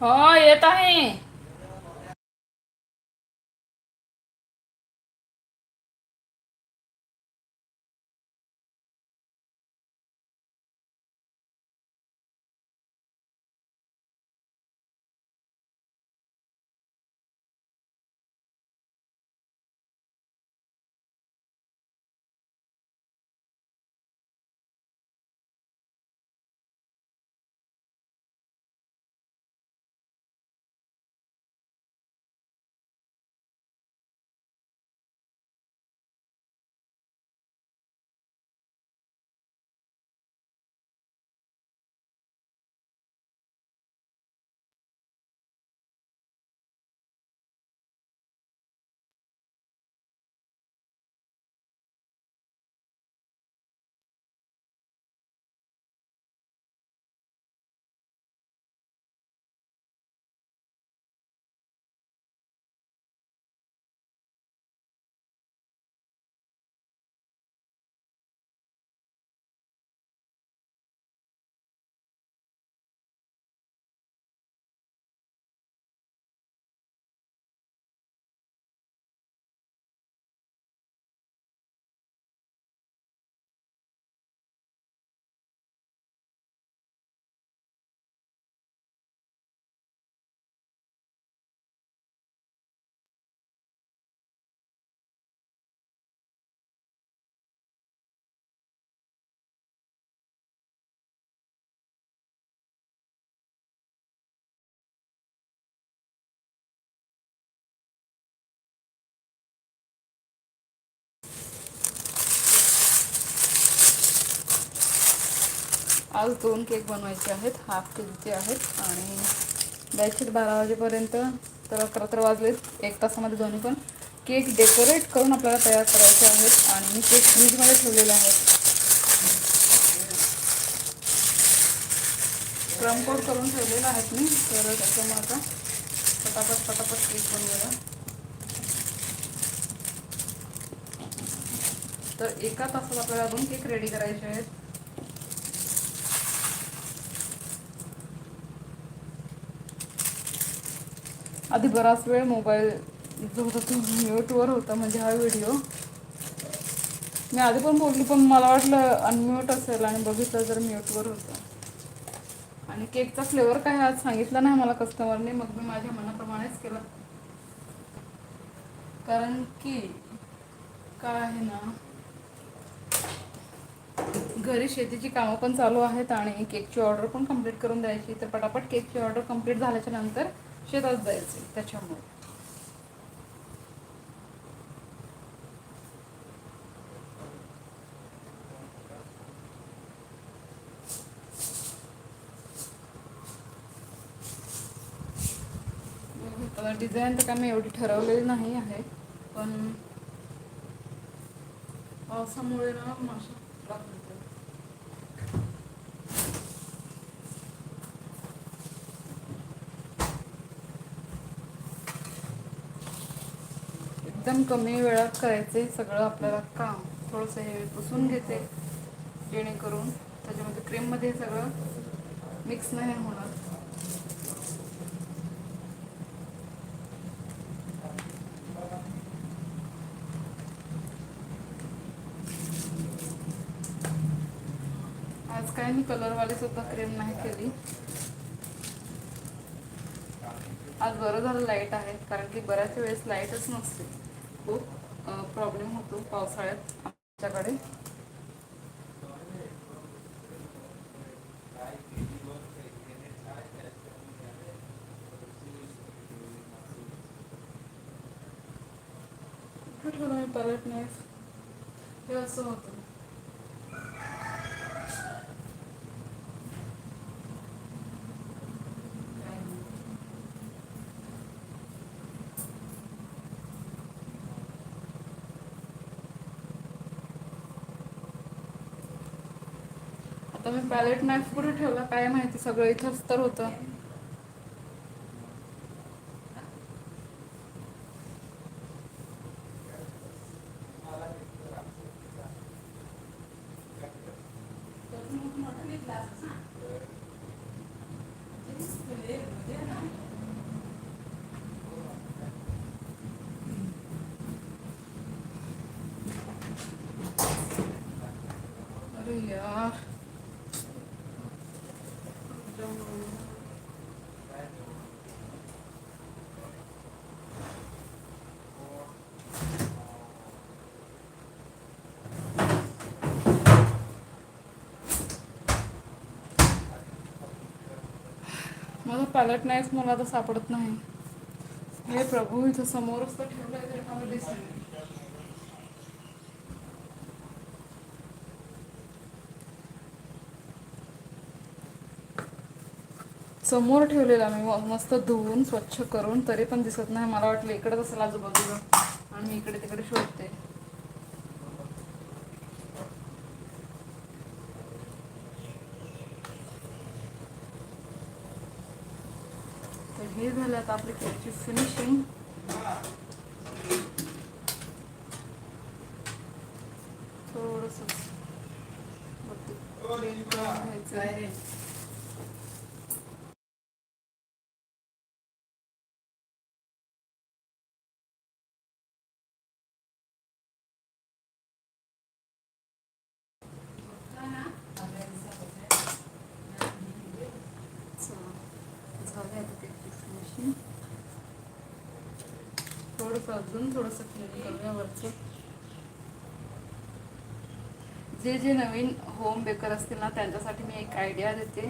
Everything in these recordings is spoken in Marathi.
हो येत आहे. आज दोन केक बनवायचे आहेत हाफ केकचे आहेत आणि द्यायचे बारा वाजेपर्यंत तर अकरा तर वाजलेत एक तासामध्ये दोन्ही पण. केक डेकोरेट करून आपल्याला तयार करायचे आहेत आणि मी केक फ्रीजमध्ये ठेवलेले आहेत. क्रम कोड करून ठेवलेलं आहेत मी तर त्याच्यामुळे आता पटापट पटापट केक बनवूया तर एका तासात आपल्याला दोन केक रेडी करायचे आहेत. आधी बराच वेळ मोबाईल जो होता तो म्यूटवर होता म्हणजे हा व्हिडिओ. मी आधी पण बोलली पण मला वाटलं अनम्यूट असेल आणि बघितलं तर म्यूटवर होतं. आणि केकचा फ्लेवर काय आज सांगितला नाही मला कस्टमरने मग मी माझ्या मनाप्रमाणेच केलं. कारण की काय आहे ना घरी शेतीची कामं पण चालू आहेत आणि केकची ऑर्डर पण कंप्लीट करून द्यायची. तर पटापट केकची ऑर्डर कंप्लीट झाल्याच्यानंतर शेतात जायचे त्याच्यामुळे डिझाईन तर काय मी एवढी ठरवलेली नाही आहे पण पावसामुळे ना माशा लागतात. एकदम कमी वेळात करायचे सगळं आपल्याला काम थोडंसं हे पुसून घेते जेणेकरून त्याच्यामध्ये क्रीममध्ये सगळं मिक्स नाही होणार. आज काय मी कलरवाली सुद्धा क्रीम नाही केली. आज बरं झालं लाइट आहे कारण की बऱ्याच वेळेस लाईटच नसते. खूप प्रॉब्लेम होतो पावसाळ्यात आमच्याकडे कुठे ठेवलं मी परत नाही हे असं होतं आता मी पॅलेट नाईफ कुठे ठेवला काय माहिती सगळं इथंच तर होतं. पॅलेट नाहीच मला तर सापडत नाही. हे प्रभू इथं समोरच तर ठेवलंय तरी मला दिसत समोर ठेवलेला मी मस्त धुवून स्वच्छ करून तरी पण दिसत नाही. मला वाटलं इकडे असेल आजूबाजूला आणि मी इकडे तिकडे शोधते. तर हे झालं आता आपली केकची फिनिशिंग थोडस घ्यायचं झालं आता केकची फिनिशिंग थोडंसं अजून थोडंसं क्लीन करूया वरचं. जे जे नवीन होम बेकर असतील ना त्यांच्यासाठी मी एक आयडिया देते.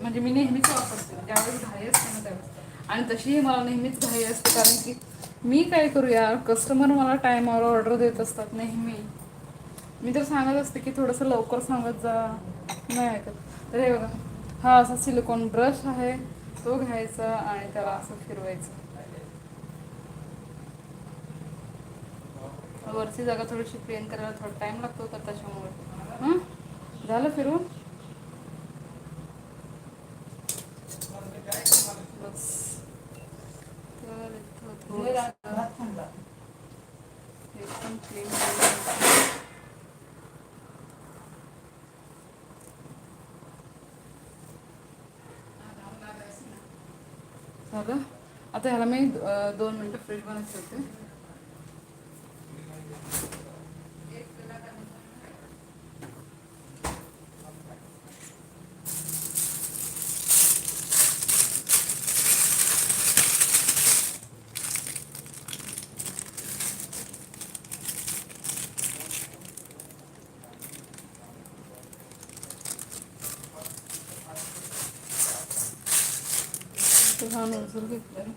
म्हणजे मी नेहमीच वापरते ज्यावेळेस घाई असते ना त्यावेळेस. आणि तशीही मला नेहमीच घाई असते कारण की मी काय करू यार कस्टमर मला टायमावर ऑर्डर देत असतात नेहमी. मी तर सांगत असते की थोडंसं लवकर सांगत जा. नाही ऐकत. तर हे बघा हा असा सिलिकॉन ब्रश आहे तो घ्यायचा आणि त्याला असं फिरवायचं. वरची जागा थोडीशी क्लीन करायला थोडा टाइम लागतो तर त्याच्यामुळे. हं? झालं फिरून? बस. तर एकदम झालं. आता ह्याला मी दोन मिनटं फ्रीजमध्ये ठेवते तर हा नोझल घेतलाय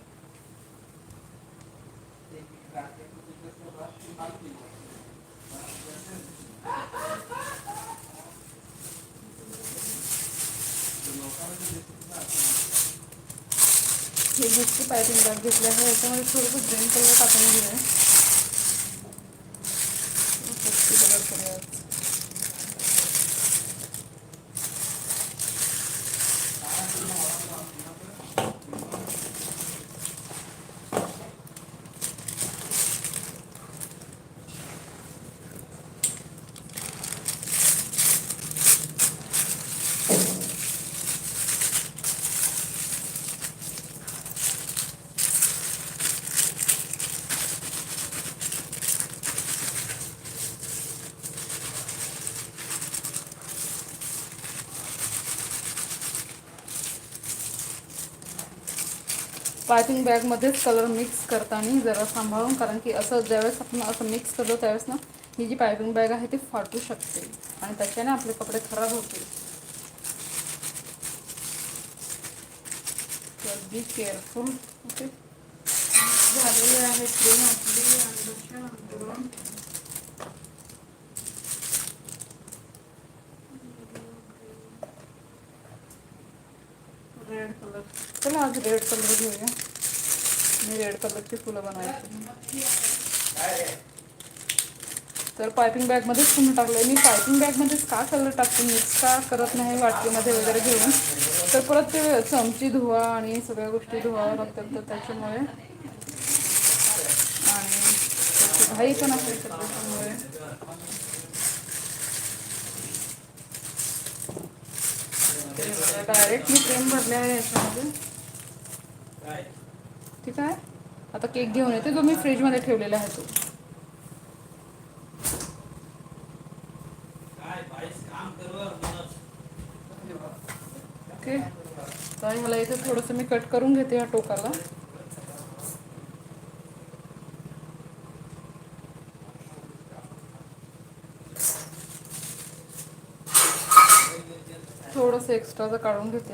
हे बुकची पायपिंग बॅग घेतली आहे याच्यामध्ये थोडंसं ग्रीन कलर टाकून दिलं आहे करूया पायपिंग बॅगमध्येच कलर मिक्स करताना जरा सांभाळून कारण की असं ज्यावेळेस आपण असं मिक्स करतो त्यावेळेस ना ही जी पायपिंग बॅग आहे ती फाटू शकते आणि त्याच्याने आपले कपडे खराब होतील. तर बी केअरफुल ओके झालेली आहे ट्रेन आपली आणि त्याच्यानंतर रेड कलर चला रेड कलर घेऊया? मी रेड कलरची फुलं बनवायची तर पायपिंग बॅगमध्येच फुलं टाकलं मी पायपिंग बॅगमध्येच का कलर टाकते? मिक्स का करत नाही वाटकीमध्ये वगैरे घेऊन? तर परत ते चमची धुवा आणि सगळ्या गोष्टी धुवाव्या लागतात तर त्याच्यामुळे. आणि त्याची घाई पण असेल तर त्याच्यामुळे. डायरेक्ट मी क्रीम भरले आहे याच्यामध्ये. ठीक आहे आता केक घेऊन येते जो मी फ्रीजमध्ये ठेवलेला आहे तो. ओके. तर ह्याला इथे थोडंसं मी कट करून घेते या टोकाला. थोडंसं एक्स्ट्राचं काढून घेते.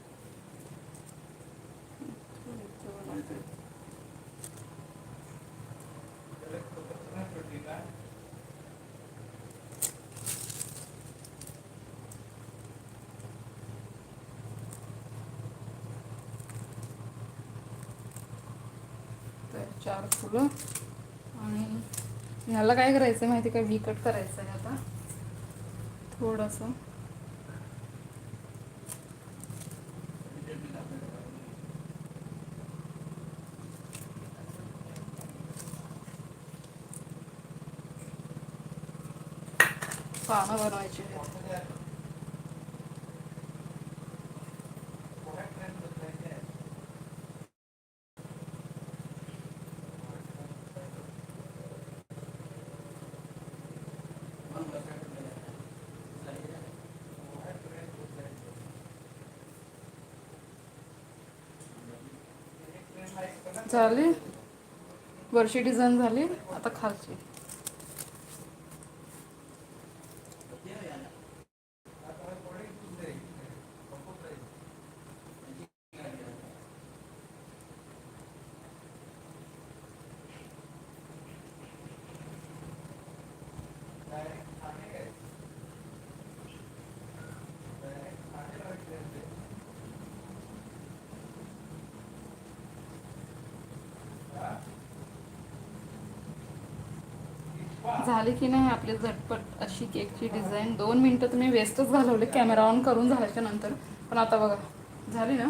चार फुलं. आणि ह्याला काय करायचं माहिती का? व्ही कट करायचं आहे आता. थोडंसं. पानं बनवायची आहेत झाली. वरची डिझाईन झाली. आता खालची. झाली की नाही आपली झटपट अशी केकची डिझाईन दोन मिनटं तुम्ही वेस्टच घालवले कॅमेरा ऑन करून झाल्याच्यानंतर. पण आता बघा झाली ना?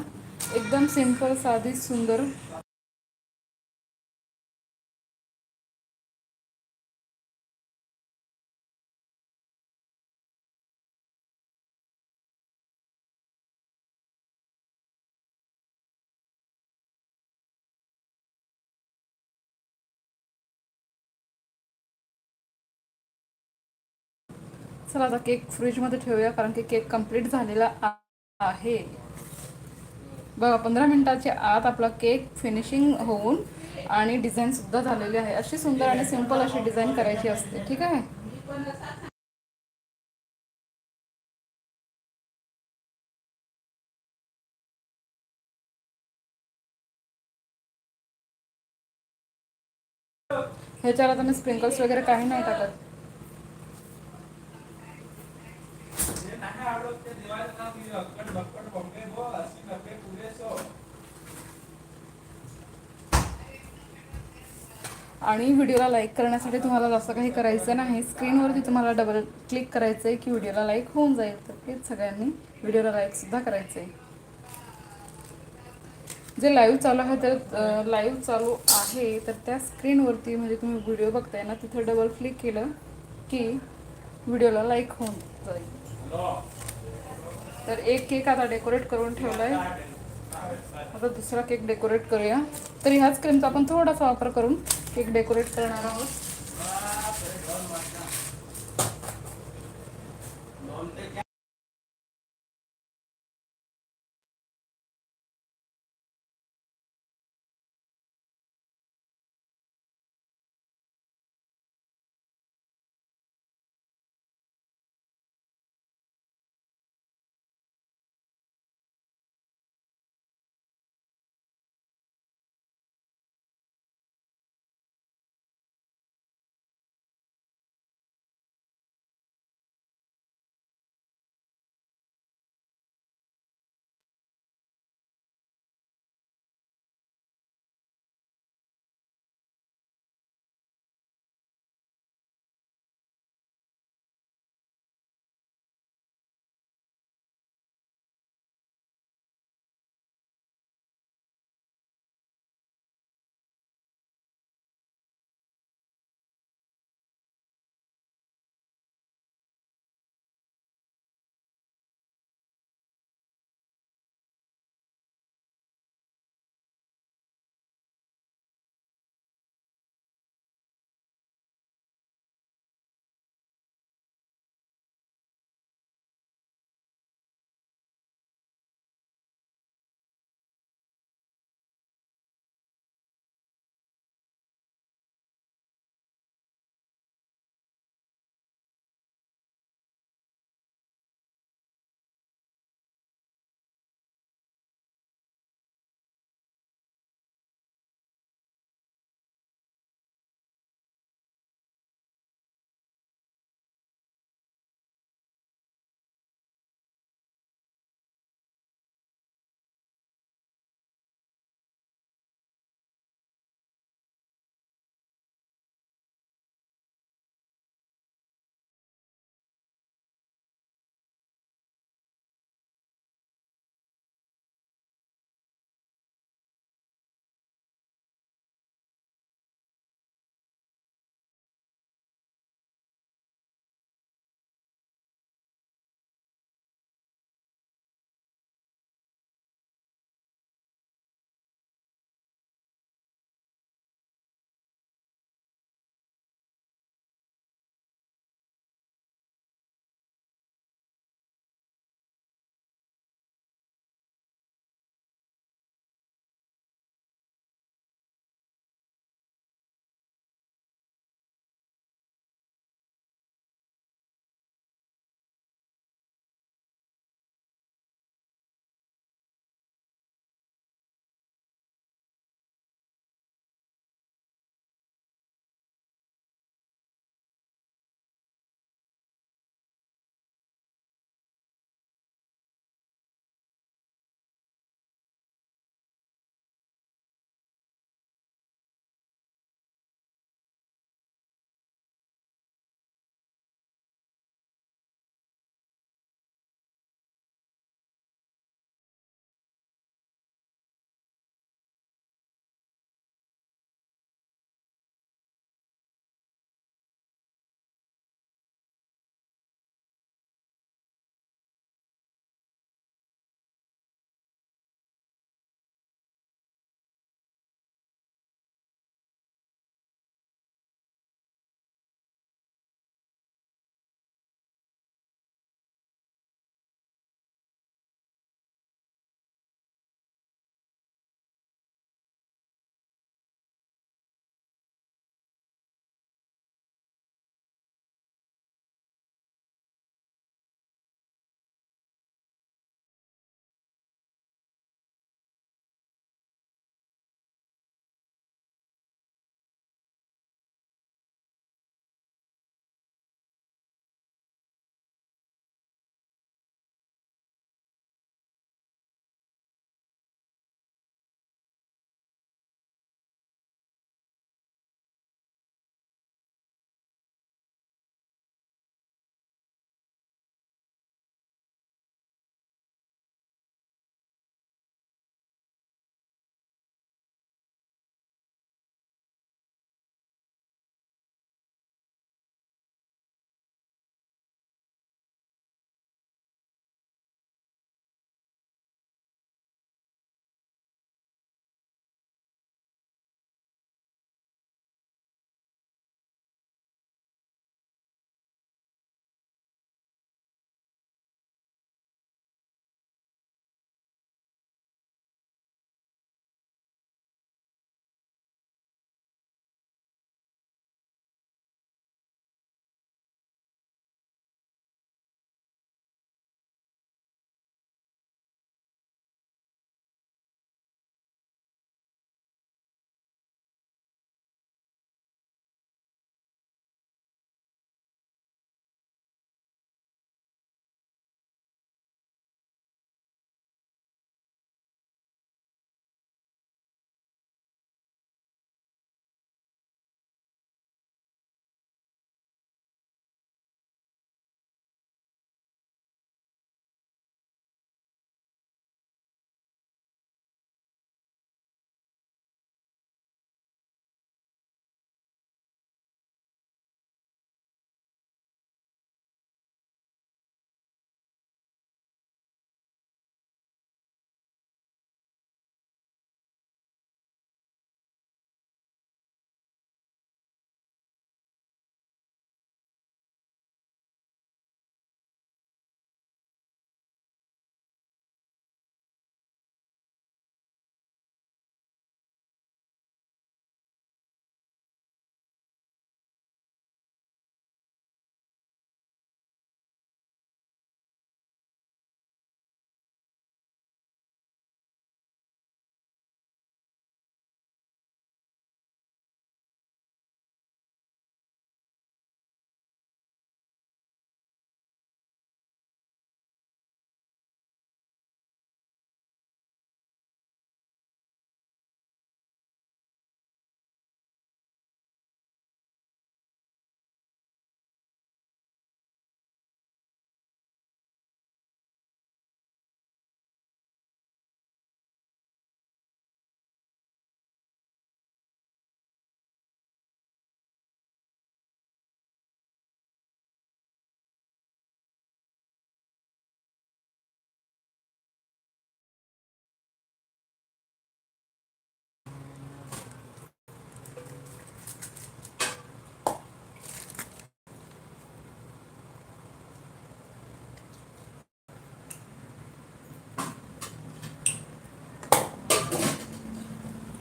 एकदम सिंपल साधी सुंदर चला आता केक फ्रीजमध्ये ठेवूया कारण की केक कंप्लीट झालेला आहे. बघा पंधरा मिनिटाच्या आत आपला केक फिनिशिंग होऊन आणि डिझाईन सुद्धा झालेली आहे. अशी सुंदर आणि सिंपल अशी डिझाईन करायची असते ठीक आहे? ह्याच्यावर आता मी स्प्रिंकल्स वगैरे काही नाही टाकत. आणि व्हिडिओला लाईक करण्यासाठी तुम्हाला जास्त काही करायचं नाही. स्क्रीनवरती तुम्हाला डबल क्लिक करायचं आहे की व्हिडिओला लाईक होऊन जाईल. तर तेच सगळ्यांनी व्हिडिओला लाईकसुद्धा करायचं आहे जे लाईव्ह चालू आहे तर लाईव्ह चालू आहे तर त्या स्क्रीनवरती म्हणजे तुम्ही व्हिडिओ बघताय ना तिथं डबल क्लिक केलं की व्हिडिओला लाईक होऊन जाईल. तर एक केक आता डेकोरेट करून ठेवलाय. आता दुसरा केक डेकोरेट करूया. तर ह्याच क्रीमचा आपण थोडासा वापर करून केक डेकोरेट करणार आहोत.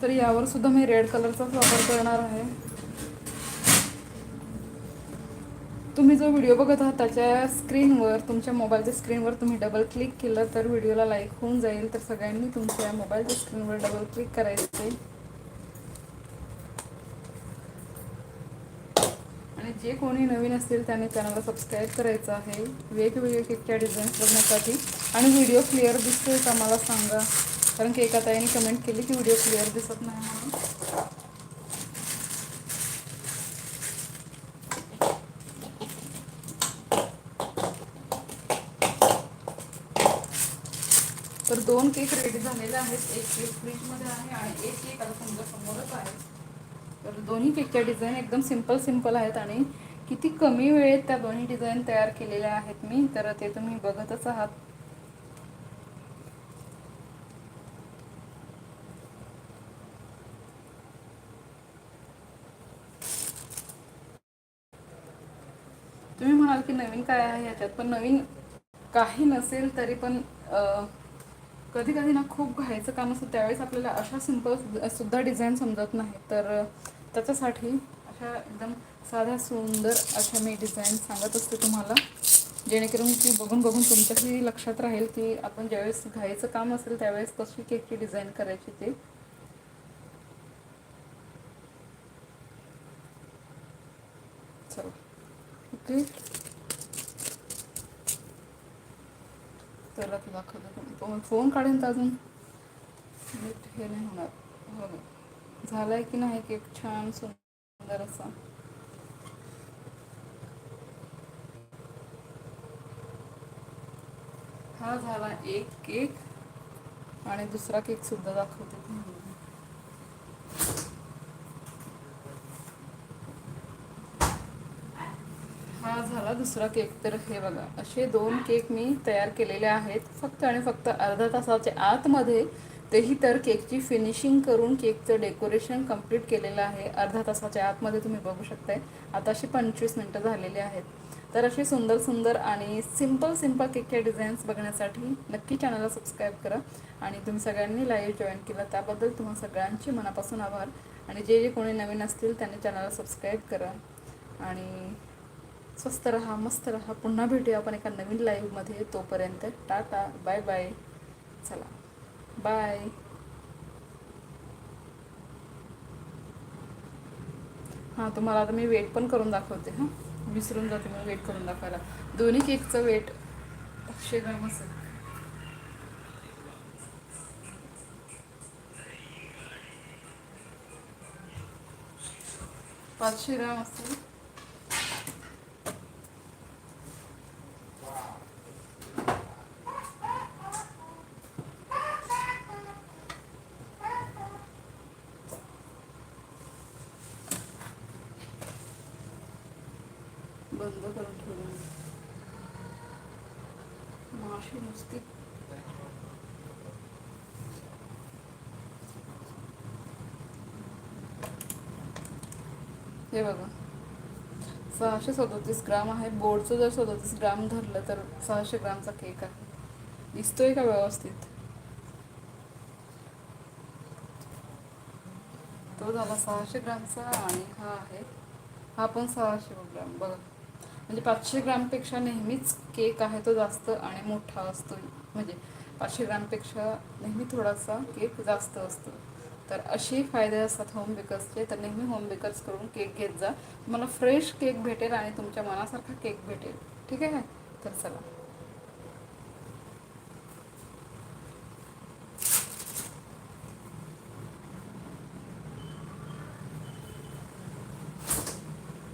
तर यावर सुद्धा मी रेड कलरचाच वापर करणार आहे. तुम्ही जो व्हिडिओ बघत आहात त्याच्या स्क्रीनवर तुमच्या मोबाईलच्या स्क्रीनवर तुम्ही डबल क्लिक केलं तर व्हिडिओला लाईक होऊन जाईल. तर सगळ्यांनी तुमच्या मोबाईलच्या स्क्रीनवर डबल क्लिक करायचे. आणि जे कोणी नवीन असतील त्याने चॅनलला सबस्क्राईब करायचं आहे. वेगवेगळ्या केकच्या डिझाईन्स बघण्यासाठी. आणि व्हिडिओ क्लिअर दिसतोय का मला सांगा. कारण की एका ताईने कमेंट केली की व्हिडिओ क्लिअर दिसत नाही म्हणून. तर दोन केक रेडी झालेले आहेत. एक केक फ्रीजमध्ये आहे आणि एक केक आता समजा समोरच आहे. तर दोन्ही केकच्या डिझाईन एकदम सिंपल सिंपल आहेत आणि किती कमी वेळेत त्या दोन्ही डिझाईन तयार केलेल्या आहेत मी. तर ते तुम्ही बघतच आहात. तुम्ही म्हणाल की नवीन काय आहे ह्याच्यात पण नवीन काही नसेल तरी पण कधी कधी ना खूप घायचं काम असतं. त्यावेळेस आपल्याला अशा सिंपल सुद्धा डिझाईन समजत नाही तर त्याच्यासाठी अशा एकदम साध्या सुंदर अशा मी डिझाईन सांगत असते तुम्हाला. जेणेकरून की बघून बघून तुमच्याही लक्षात राहील की आपण ज्यावेळेस घायचं काम असेल त्यावेळेस कशी केकची डिझाईन करायची ते चला ओके त्याला तुला दाखवतो फोन काढेन तर अजून. नीट हे नाही होणार. हो ना. झालाय की नाही केक छान सुंदर असा. हा झाला एक केक. आणि दुसरा केक सुद्धा दाखवते. हा झाला दुसरा केक. तर हे बघा असे दोन केक मी तयार केलेले आहेत. फक्त आणि फक्त अर्धा तासाच्या आतमध्ये तेही तर केकची फिनिशिंग करून केकचं डेकोरेशन कंप्लीट केलेलं आहे. अर्धा तासाच्या आतमध्ये तुम्ही बघू शकताय. आता अशी पंचवीस मिनटं झालेली आहेत. तर असे सुंदर सुंदर आणि सिंपल सिंपल केकच्या डिझाईन्स बघण्यासाठी नक्की चॅनलला सबस्क्राईब करा. आणि तुम्ही सगळ्यांनी लाईव्ह जॉईन केला त्याबद्दल तुम्हा सगळ्यांचे मनापासून आभार. आणि जे जे कोणी नवीन असतील त्यांनी चॅनलला सबस्क्राईब करा. आणि स्वस्त रहा मस्त रहा. पुन्हा भेटूया आपण एका नवीन लाईव्हमध्ये तोपर्यंत. टाटा बाय बाय चला. बाय हां तुम्हाला आता मी वेट पण करून दाखवते हां. विसरून जाते मी वेट करून दाखवायला. दोन्ही केकचं वेट पाचशे ग्राम असेल पाचशे ग्राम असेल हे बघा. सहाशे सदोतीस ग्राम आहे. बोर्डचं जर सदोतीस ग्राम धरलं तर सहाशे ग्रामचा केक आहे. दिसतोय का व्यवस्थित? तो झाला सहाशे ग्रामचा आणि हा आहे. हा पण सहाशे ग्राम. बघा. म्हणजे पाचशे ग्रामपेक्षा नेहमीच केक आहे तो जास्त आणि मोठा असतो म्हणजे पाचशे ग्रामपेक्षा नेहमी थोडासा केक जास्त असतो तर असे फायदे असतात होम बेकर्सचे तर नेहमी होम बेकर्स करून केक घेत जा. तुम्हाला फ्रेश केक भेटेल आणि तुमच्या मनासारखा केक भेटेल. ठीक आहे तर चला.